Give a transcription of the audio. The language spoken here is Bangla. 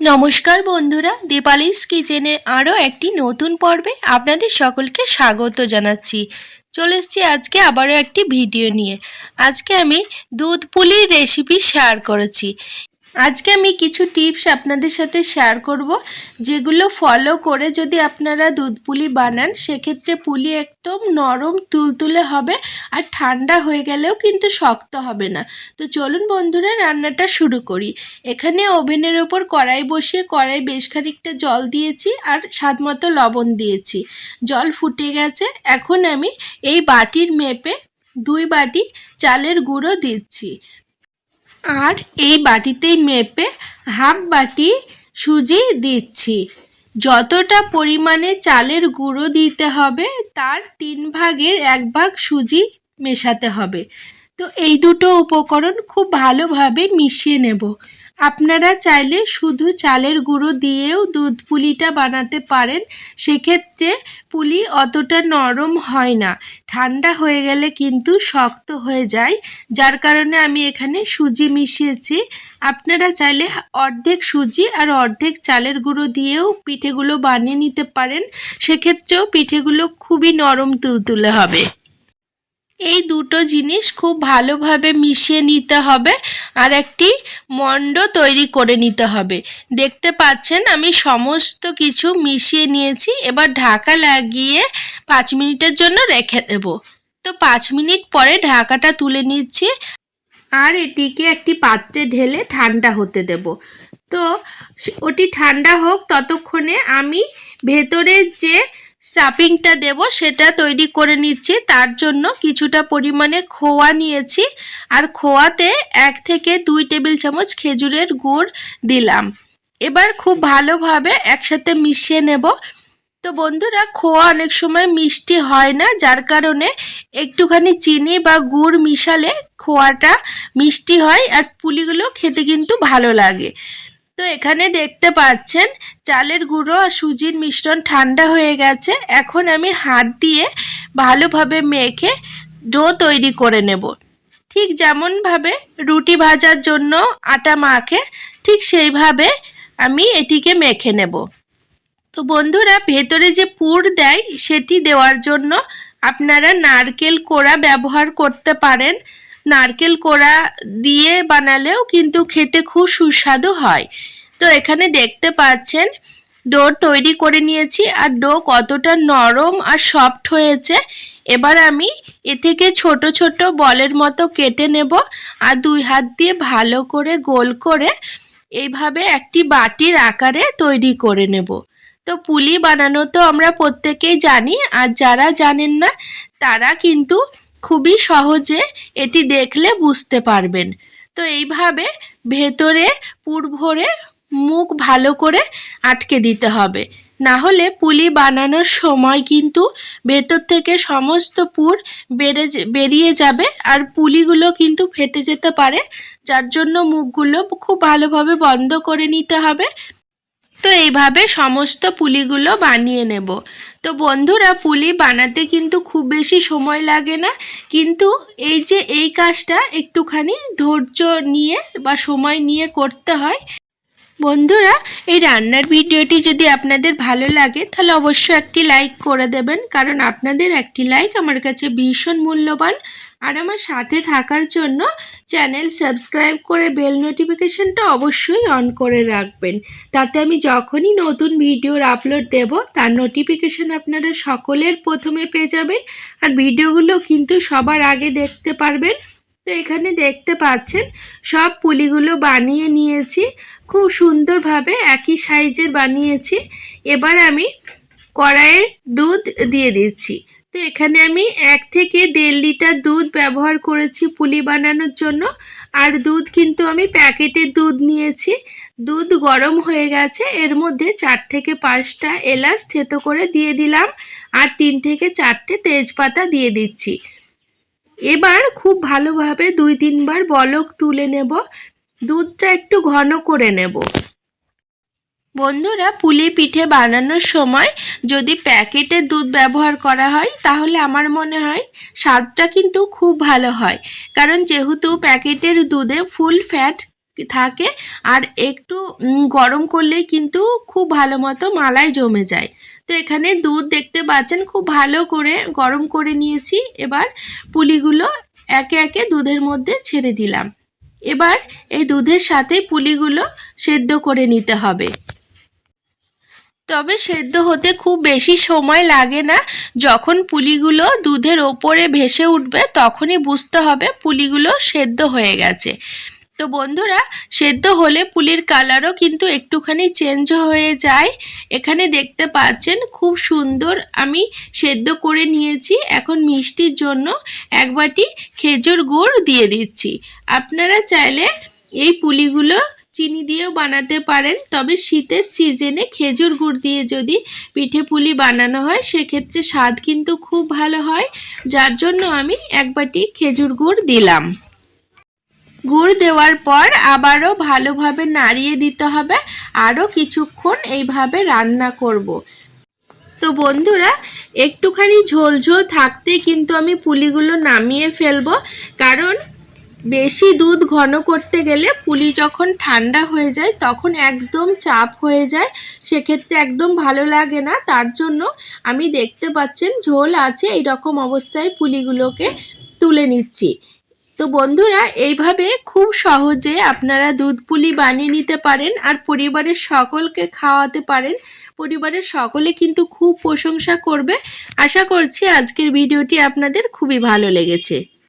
নমস্কার বন্ধুরা, দীপালিস কিচেনে আরও একটি নতুন পর্বে আপনাদের সকলকে স্বাগত জানাচ্ছি। চলে এসেছি আজকে আবারও একটি ভিডিও নিয়ে। আজকে আমি দুধ পুলির রেসিপি শেয়ার করেছি। আজকে আমি কিছু টিপস আপনাদের সাথে শেয়ার করব, যেগুলো ফলো করে যদি আপনারা দুধ পুলি বানান, সেক্ষেত্রে পুলি একদম নরম তুলতুলে হবে আর ঠান্ডা হয়ে গেলেও কিন্তু শক্ত হবে না। তো চলুন বন্ধুরা, রান্নাটা শুরু করি। এখানে ওভেনের ওপর কড়াই বসিয়ে কড়াই বেশ খানিকটা জল দিয়েছি আর স্বাদ মতো লবণ দিয়েছি। জল ফুটে গেছে, এখন আমি এই বাটির মেপে দুই বাটি চালের গুঁড়ো দিচ্ছি। আর এই বাটিতেই মেপে হাফ বাটি সুজি দিচ্ছি। যতটা পরিমাণে চালের গুঁড়ো দিতে হবে, তার তিন ভাগের এক ভাগ সুজি মেশাতে হবে। তো এই দুটো উপকরণ খুব ভালোভাবে মিশিয়ে নেব। আপনারা চাইলে শুধু চালের গুঁড়ো দিয়েও দুধ পুলিটা বানাতে পারেন। সেক্ষেত্রে পুলি অতটা নরম হয় না। ঠান্ডা হয়ে গেলে কিন্তু শক্ত হয়ে যায়। যার কারণে আমি এখানে সুজি মিশিয়েছি। আপনারা চাইলে অর্ধেক সুজি আর অর্ধেক চালের গুঁড়ো দিয়েও পিঠেগুলো বানিয়ে নিতে পারেন। সেক্ষেত্রেও পিঠেগুলো খুবই নরম তুলতুলে হবে। এই দুটো জিনিস খুব ভালোভাবে মিশিয়ে নিতে হবে আর একটি মণ্ড তৈরি করে নিতে হবে। দেখতে পাচ্ছেন আমি সমস্ত কিছু মিশিয়ে নিয়েছি, এবার ঢাকা লাগিয়ে পাঁচ মিনিটের জন্য রেখে দেব। তো পাঁচ মিনিট পরে ঢাকাটা তুলে নিচ্ছি আর এটিকে একটি পাত্রে ঢেলে ঠান্ডা হতে দেব। তো ওটি ঠান্ডা হোক, ততক্ষণে আমি ভেতরের যে স্টাফিংটা দেব, সেটা তৈরি করে নিচ্ছি। তার জন্য কিছুটা পরিমাণে খোয়া নিয়েছি। আর খোয়াতে এক থেকে দুই টেবিল চামচ খেজুরের গুড় দিলাম। এবার খুব ভালোভাবে একসাথে মিশিয়ে নেব। তো বন্ধুরা, খোয়া অনেক সময় মিষ্টি হয় না, যার কারণে একটুখানি চিনি বা গুড় মিশালে খোয়াটা মিষ্টি হয় আর পুলিগুলো খেতে কিন্তু ভালো লাগে। তো এখানে দেখতে পাচ্ছেন, চালের গুঁড়ো আর সুজির মিশ্রণ ঠান্ডা হয়ে গেছে। এখন আমি হাত দিয়ে ভালোভাবে মেখে ডো তৈরি করে নেব। ঠিক যেমনভাবে রুটি ভাজার জন্য আটা মাখে, ঠিক সেইভাবে আমি এটিকে মেখে নেব। তো বন্ধুরা, ভেতরে যে পুর দেয়, সেটি দেওয়ার জন্য আপনারা নারকেল কোড়া ব্যবহার করতে পারেন। নারকেল কোড়া দিয়ে বানালেও কিন্তু খেতে খুব সুস্বাদু হয়। তো এখানে দেখতে পাচ্ছেন, ডো তৈরি করে নিয়েছি আর ডো কতটা নরম আর সফট হয়েছে। এবার আমি এ থেকে ছোট ছোট বলের মতো কেটে নেব আর দুই হাত দিয়ে ভালো করে গোল করে এইভাবে একটি বাটির আকারে তৈরি করে নেব। তো পুলি বানানো তো আমরা প্রত্যেকেই জানি আর যারা জানেন না, তারা কিন্তু খুবই সহজে এটি দেখলে বুঝতে পারবেন। তো এইভাবে ভেতরে পুর ভরে মুখ ভালো করে আটকে দিতে হবে। না হলে পুলি বানানোর সময় কিন্তু ভেতর থেকে সমস্ত পুর বেড়ে বেরিয়ে যাবে আর পুলিগুলো কিন্তু ফেটে যেতে পারে, যার জন্য মুখগুলো খুব ভালোভাবে বন্ধ করে নিতে হবে। তো এইভাবে সমস্ত পুলিগুলো বানিয়ে নেব। তো বন্ধুরা, পুলি বানাতে কিন্তু খুব বেশি সময় লাগে না। কিন্তু এই যে এই কাজটা একটুখানি ধৈর্য নিয়ে বা সময় নিয়ে করতে হয়। বন্ধুরা, এই রান্নার ভিডিওটি যদি আপনাদের ভালো লাগে, তাহলে অবশ্যই একটি লাইক করে দেবেন। কারণ আপনাদের একটি লাইক আমার কাছে ভীষণ মূল্যবান। আর আমার সাথে থাকার জন্য চ্যানেল সাবস্ক্রাইব করে বেল নোটিফিকেশনটা অবশ্যই অন করে রাখবেন। তাতে আমি যখনই নতুন ভিডিওর আপলোড দেব, তার নোটিফিকেশন আপনারা সকলের প্রথমে পেয়ে যাবেন। আর ভিডিওগুলো কিন্তু সবার আগে দেখতে পারবেন। তো এখানে দেখতে পাচ্ছেন, সব পুলিগুলো বানিয়ে নিয়েছি। খুব সুন্দরভাবে একই সাইজের বানিয়েছি। এবার আমি কড়াইয়ের দুধ দিয়ে দিচ্ছি। তো এখানে আমি এক থেকে দেড় লিটার দুধ ব্যবহার করেছি পুলি বানানোর জন্য। আর দুধ কিন্তু আমি প্যাকেটের দুধ নিয়েছি। দুধ গরম হয়ে গেছে, এর মধ্যে চার থেকে পাঁচটা এলাচ থেতো করে দিয়ে দিলাম। আর তিন থেকে চারটে তেজপাতা দিয়ে দিচ্ছি। এবার খুব ভালোভাবে দুই তিনবার বলক তুলে নেব। দুধটা একটু ঘন করে নেব। বন্ধুরা, পুলি পিঠে বানানোর সময় যদি প্যাকেটের দুধ ব্যবহার করা হয়, তাহলে আমার মনে হয় স্বাদটা কিন্তু খুব ভালো হয়। কারণ যেহেতু প্যাকেটের দুধে ফুল ফ্যাট থাকে, আর একটু গরম করলেই কিন্তু খুব ভালো মতো মালাই জমে যায়। তো এখানে দুধ দেখতে পাচ্ছেন, খুব ভালো করে গরম করে নিয়েছি। এবার পুলিগুলো একে একে দুধের মধ্যে ছেড়ে দিলাম। এবার এই দুধের সাথে পুলিগুলো সেদ্ধ করে নিতে হবে। তবে সেদ্ধ হতে খুব বেশি সময় লাগে না। যখন পুলিগুলো দুধের ওপরে ভেসে উঠবে, তখনই বুঝতে হবে পুলিগুলো সেদ্ধ হয়ে গেছে। তো বন্ধুরা, সেদ্ধ হলে পুলির কালারও কিন্তু একটুখানি চেঞ্জ হয়ে যায়। এখানে দেখতে পাচ্ছেন, খুব সুন্দর আমি সেদ্ধ করে নিয়েছি। এখন মিষ্টির জন্য এক বাটি খেজুর গুড় দিয়ে দিচ্ছি। আপনারা চাইলে এই পুলিগুলো চিনি দিয়েও বানাতে পারেন, তবে শীতের সিজনে খেজুর গুড় দিয়ে যদি পিঠে পুলি বানানো হয়, সেক্ষেত্রে স্বাদ কিন্তু খুব ভালো হয়। যার জন্য আমি এক বাটি খেজুর গুড় দিলাম। গুড় দেওয়ার পর আবারও ভালোভাবে নাড়িয়ে দিতে হবে। আরও কিছুক্ষণ এইভাবে রান্না করব। তো বন্ধুরা, একটুখানি ঝোল ঝোল থাকতে কিন্তু আমি পুলিগুলো নামিয়ে ফেলব। কারণ বেশি দুধ ঘন করতে গেলে পুলি যখন ঠান্ডা হয়ে যায়, তখন একদম চাপ হয়ে যায়। সেক্ষেত্রে একদম ভালো লাগে না। তার জন্য আমি দেখতে পাচ্ছেন ঝোল আছে এই রকম অবস্থায় পুলিগুলোকে তুলে নিচ্ছি। তো বন্ধুরা, এইভাবে খুব সহজে আপনারা দুধ পুলি বানিয়ে নিতে পারেন আর পরিবারের সকলকে খাওয়াতে পারেন। পরিবারের সকলে কিন্তু খুব প্রশংসা করবে। আশা করছি আজকের ভিডিওটি আপনাদের খুবই ভালো লেগেছে।